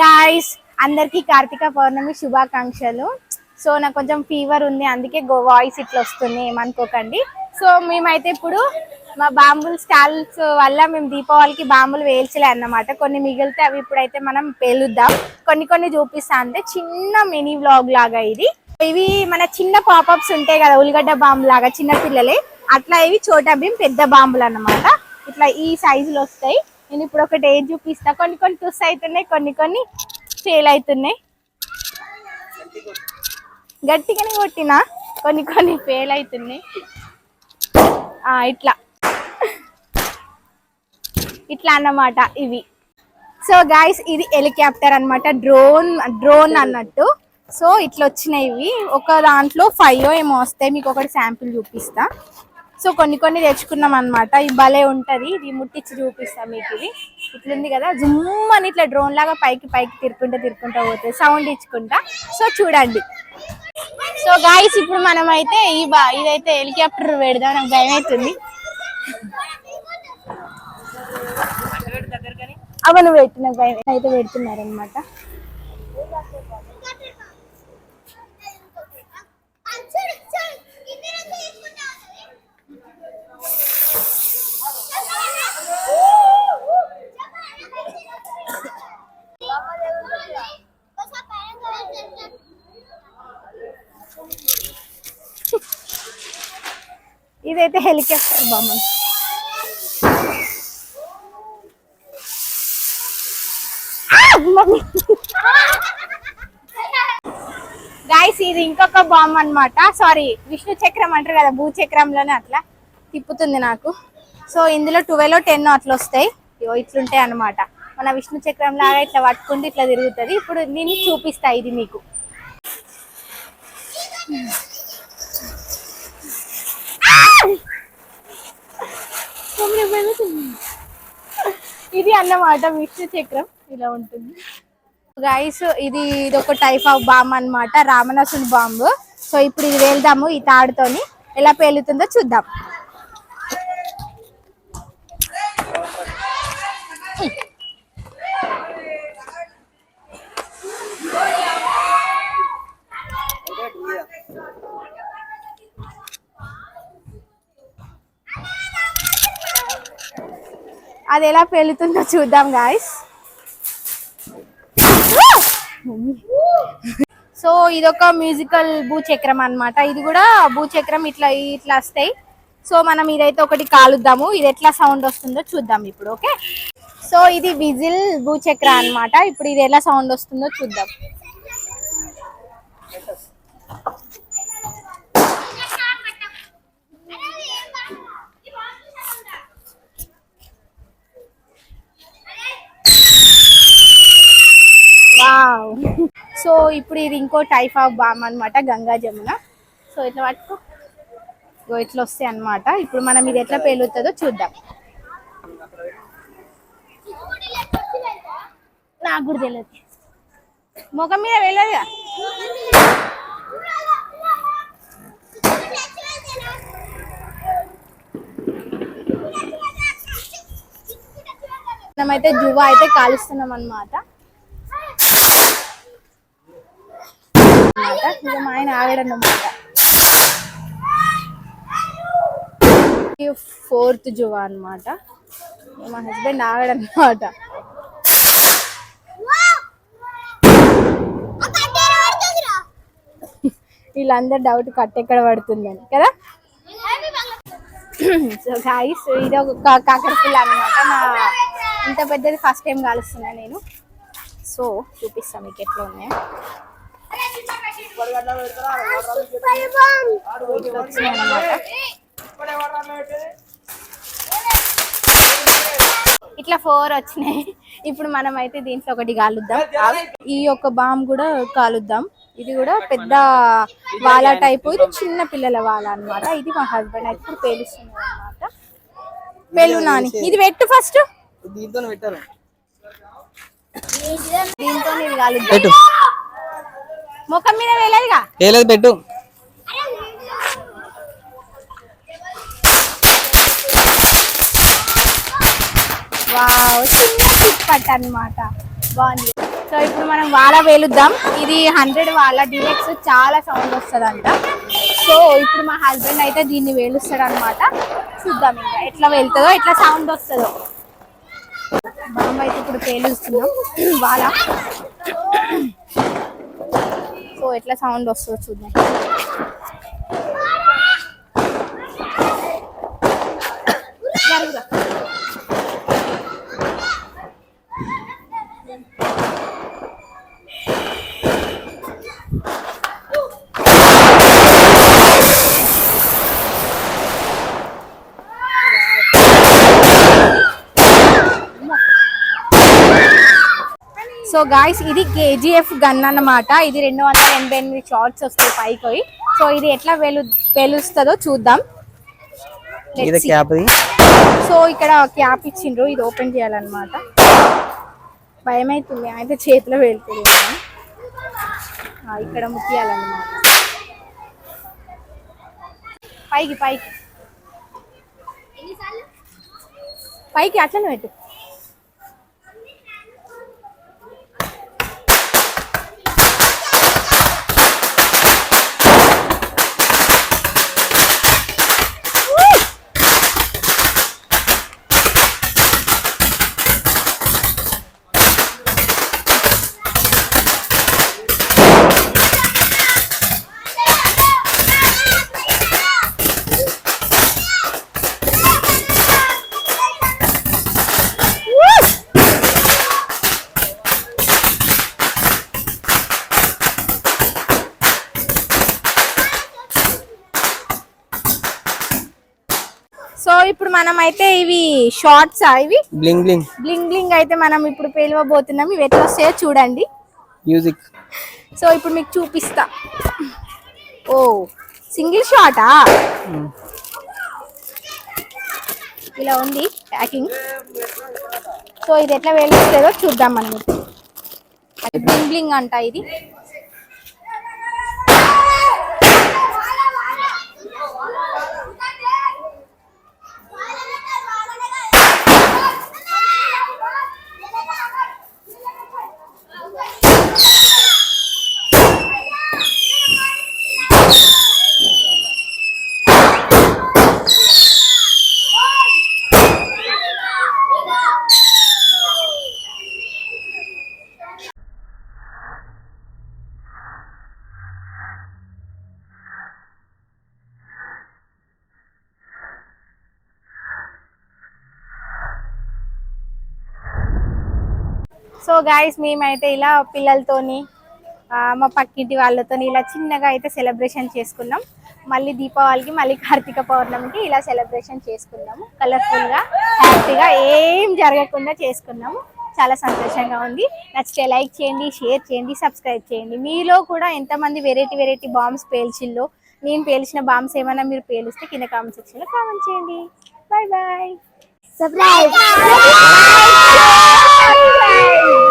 Guys అందరికీ కార్తీక పౌర్ణమి శుభాకాంక్షలు. So నాకు కొంచెం ఫీవర్ ఉంది అందుకే గో వాయిస్ ఇట్లా వస్తుంది ఏమనుకోకండి. సో మేమైతే ఇప్పుడు మా బాంబుల్ స్టాల్స్ వల్ల మేము దీపావళికి బాంబులు వేల్చలే అన్నమాట. కొన్ని మిగిలితే అవి ఇప్పుడైతే మనం పేలుద్దాం. కొన్ని కొన్ని చూపిస్తా అంటే చిన్న మినీ వ్లాగ్ లాగా ఇది. ఇవి మన చిన్న పాపప్స్ ఉంటాయి కదా ఉల్లిగడ్డ బాంబు లాగా చిన్న పిల్లలే. అట్లా ఇవి చోటా భీమ్ పెద్ద బాంబులు అన్నమాట. ఇట్లా ఈ సైజులు వస్తాయి. నేను ఇప్పుడు ఒకటి ఏం చూపిస్తా. కొన్ని కొన్ని టుస్ అవుతున్నాయి కొన్ని కొన్ని ఫెయిల్ అవుతున్నాయి గట్టిగానే కొట్టినా కొన్ని కొన్ని ఫెయిల్ అవుతున్నాయి ఆ, ఇట్లా. ఇట్లా అన్నమాట ఇవి. సో గాయస్ ఇది హెలికాప్టర్ అన్నమాట డ్రోన్ డ్రోన్ అన్నట్టు. సో ఇట్లా వచ్చినాయి ఇవి ఒక దాంట్లో ఫైవ్ ఏమో వస్తాయి. మీకు ఒకటి శాంపిల్ చూపిస్తా. సో కొన్ని కొన్ని తెచ్చుకున్నాం అనమాట ఇది భలే ఉంటది. ఇది ముట్టించి చూపిస్తా మీకు ఇది. ఇట్లుంది కదా. జుమ్ అని ఇట్లా డ్రోన్ లాగా పైకి పైకి తిరుక్కుంటా తిరుక్కుంటా పోతుంది. సౌండ్ ఇచ్చుకుంటా. సో చూడండి. సో గాయస్ ఇప్పుడు మనం అయితే ఈ బా ఇదైతే హెలికాప్టర్ పెడదాం. నాకు భయం అవుతుంది. అవను పెట్టి. నాకు భయం. అయితే పెడుతున్నారు ఇదైతే హెలికాప్టర్ బొమ్మ. గాయస్ ఇది ఇంకొక బాంబ్ అన్నమాట. సారీ విష్ణు చక్రం అంటారు కదా భూచక్రంలోనే అట్లా తిప్పుతుంది నాకు. సో ఇందులో ట్వెల్వ్ టెన్ అట్లా వస్తాయి. ఇవో ఇట్లుంటాయి అన్నమాట. మన విష్ణు చక్రం లాగా ఇట్లా పట్టుకుంటే ఇట్లా తిరుగుతుంది. ఇప్పుడు నేను చూపిస్తా ఇది మీకు. ఇది అన్నమాట విష్ణు చక్రం. ఇలా ఉంటుంది. గైస్ ఇది ఇది ఒక టైప్ ఆఫ్ బాంబ్ అన్నమాట. రామనాసుని బాంబు సో ఇప్పుడు ఇది వెళ్దాము ఈ తాడుతోని. ఎలా పేలుతుందో చూద్దాం. అది ఎలా పేలుతుందో చూద్దాం గాయస్ సో ఇదొక మ్యూజికల్ భూచక్రం అన్నమాట. ఇది కూడా భూచక్రం ఇట్లా ఇట్లా వస్తాయి. సో మనం ఇదైతే ఒకటి కాలుద్దాము. ఇది ఎట్లా సౌండ్ వస్తుందో చూద్దాం ఇప్పుడు ఓకే సో ఇది విజిల్ భూచక్ర అన్నమాట. ఇప్పుడు ఇది ఎలా సౌండ్ వస్తుందో చూద్దాం వావ్ సో ఇప్పుడు ఇది ఇంకో టైప్ ఆఫ్ బామ్ అన్నమాట గంగా జమున. సో ఇట్లా పట్టుకో. ఇట్లా వస్తాయి అన్నమాట. ఇప్పుడు మనం ఇది ఎట్లా పేలుతుందో చూద్దాం. నాకు కూడా తెలియదు. ముఖం మీద వెళ్ళదుగా? మనమైతే జువా అయితే కాలుస్తున్నాం అన్నమాట. అన్నమాట ఇక మా ఆయన ఆగడన్నమాట ఫోర్త్ జువా అన్నమాట. మా హస్బెండ్ ఆగడన్నమాట వీళ్ళందరూ డౌట్ కట్ ఎక్కడ పడుతుందని కదా? సో గాయస్ ఇది ఒక కాకర కాకరపుల్ల అనమాట నా ఇంత పెద్దది ఫస్ట్ టైం కాలుస్తున్నా నేను. సో చూపిస్తాను మీకు ఎట్లా ఉన్నాయో. ఇట్లా ఫోర్ వచ్చినాయి. ఇప్పుడు మనం అయితే దీంట్లో ఒకటి కాలుద్దాం ఈ యొక్క బాంబ్ కూడా కాలుద్దాం. ఇది కూడా పెద్ద వాల టైపు ఇది చిన్న పిల్లల వాల అన్నమాట. ఇది మా హస్బెండ్ అయితే ఇప్పుడు పేలుస్తున్నారు అనమాట పేలు నాని. ఇది పెట్టు ఫస్ట్ దీంతో పెట్టారు దీంతో ఇది కాలుద్దాం ముఖం మీద వేలేదుగా ఏ లేదు పెట్టు. వావ్ చిన్న అన్నమాట. బాగుంది. సో ఇప్పుడు మనం వాల వేలుద్దాం. ఇది హండ్రెడ్ వాల డిలెక్స్ చాలా సౌండ్ వస్తుందంట. సో ఇప్పుడు మా హస్బెండ్ అయితే దీన్ని వేలుస్తాడు అనమాట చూద్దాం ఇంకా ఎట్లా వెళ్తుందో ఎట్లా సౌండ్ వస్తుందో. బాంబు అయితే ఇప్పుడు పేలుస్తున్నాం. సో ఎట్లా సౌండ్ వస్తుందో చూద్దాం. సో గాయస్ ఇది కేజీఎఫ్ గన్ అన్నమాట. ఇది రెండు వందల ఎనభై ఎనిమిది షార్ట్స్ వస్తాయి పైకి. సో ఇది ఎట్లా వెలు పేలుస్తుందో చూద్దాం. సో ఇక్కడ క్యాప్ ఇచ్చిండ్రు. ఇది ఓపెన్ చేయాలన్నమాట. భయం అవుతుంది అయితే చేతిలో వెళ్తుంది. ఇక్కడ ముత్యాలన్నమాట పైకి పైకి. పైకి అట్లనే పెట్టు. సో ఇప్పుడు మనం అయితే ఇవి షార్ట్స్ ఇవి? Bling bling. బ్లింగ్ బ్లింగ్ అయితే మనం ఇప్పుడు పేలవబోతున్నాం. ఇవి ఎట్లా వస్తాయో చూడండి. మ్యూజిక్. సో ఇప్పుడు మీకు చూపిస్తా. ఓ సింగిల్ షాటా? ఇలా ఉంది ప్యాకింగ్. సో ఇది ఎట్లా వేలుస్తుందో చూద్దాం మనం. బ్లింగ్ బ్లింగ్ అంట ఇది. సో గాయస్ మేమైతే ఇలా పిల్లలతోని మా పక్కింటి వాళ్ళతో ఇలా చిన్నగా అయితే సెలబ్రేషన్ చేసుకున్నాం. మళ్ళీ దీపావళికి మళ్ళీ కార్తీక పౌర్ణమికి ఇలా సెలబ్రేషన్ చేసుకున్నాము. కలర్ఫుల్గా హ్యాపీగా ఏం జరగకుండా చేసుకున్నాము. చాలా సంతోషంగా ఉంది. నచ్చితే లైక్ చేయండి షేర్ చేయండి సబ్స్క్రైబ్ చేయండి. మీలో కూడా ఎంతమంది వెరైటీ వెరైటీ బాంబ్స్ పేల్చిల్లో నేను పేల్చిన బాంబ్స్ ఏమైనా మీరు పేలిస్తే కింద కామెంట్ సెక్షన్లో కామెంట్ చేయండి. Bye bye Surprise! Yay!